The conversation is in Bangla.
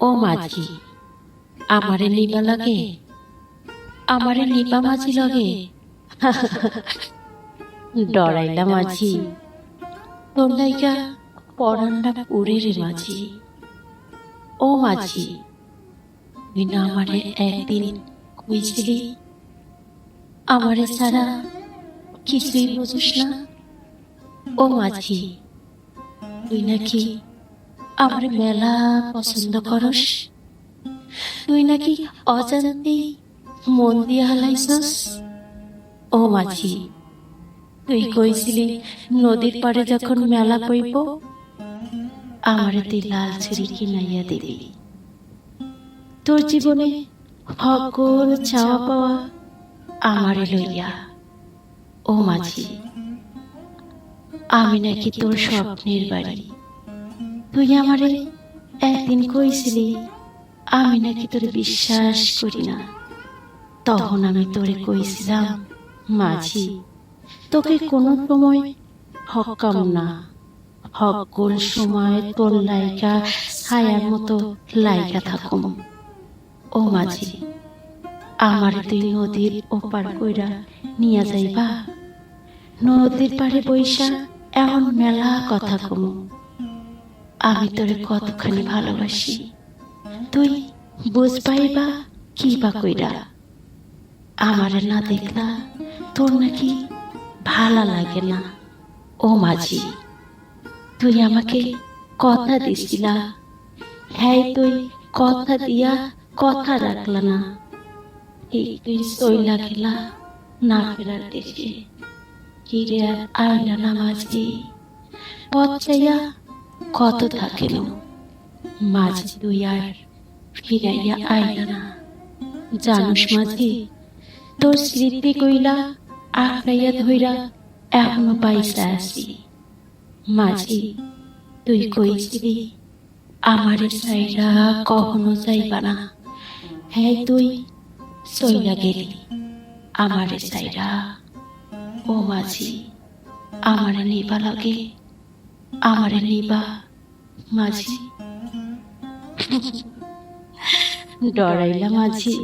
ও মাঝি, আমারে নিবা লাগে। আমারে নিবা মাঝি লগে। ডরাইলা মাঝি। তোর লাইগা পরান্ডা পুরে রে মাঝি। ও মাঝি তুই না আমারে একদিন কইছিলি আমারে ছাড়া কিছুই বুঝিস না? ও মাঝি তুই নাকি আমার মেলা পছন্দ করস? তুই নাকি অজান্তেই মন দিয়ে হালাইছস? ও মাঝি তুই কইছিলি নদীর পাড়ে যখন মেলা কইব, আমারে তুই লাল ছুরি কিনাইয়া দিবি। তোর জীবনে সকল চাওয়া পাওয়া আমারে লইয়া ও মাঝি আমি নাকি তোর স্বপ্নের বাড়ি। তুই আমারে একদিন কইছিলি, আমি নাকি তোরে বিশ্বাস করি না। তখন আমি তোরে কইছিলাম, মাঝি, তোকে কোনো সময় হকাম না। হকল সময় তোর লাইকা ছায়ার মতো লাইকা থাকুম। ও মাঝি, আমার তুই নদীর ওপার কইরা নিয়া যাইবা। নদীর পাড়ে বৈশা এমন মেলা কথা কমু আমি তোরে কতখানি ভালোবাসি। তুই বুঝ পাইবা কি বা কইরা। আমারে না দেখলা তোর নাকি ভালো লাগে না। ও মাঝি, তুই আমাকে কথা দিছিলা হ্যাঁ তুই কথা দিয়া কথা রাখলা না। এই তুই সইলা গেলা না ফেরার দেশে হিরে আর আইলা না মাঝি পথ কত থাকেন মাঝি তুই আর ফিরাইয়া আইলা না। জানুস মাঝি তোর স্মৃতি কইলা, আঁকড়াইয়া ধইরা এখনও পাইসা আছি মাঝি তুই কইছিলি, আমারে সাইরা কখনো যাইবা না। হ্যাঁ তুই সইলা গেলি, আমারে সাইরা ও মাঝি আমার নিবা লাগে আমার নিবা মাঝি। ডরাইলা মাঝি।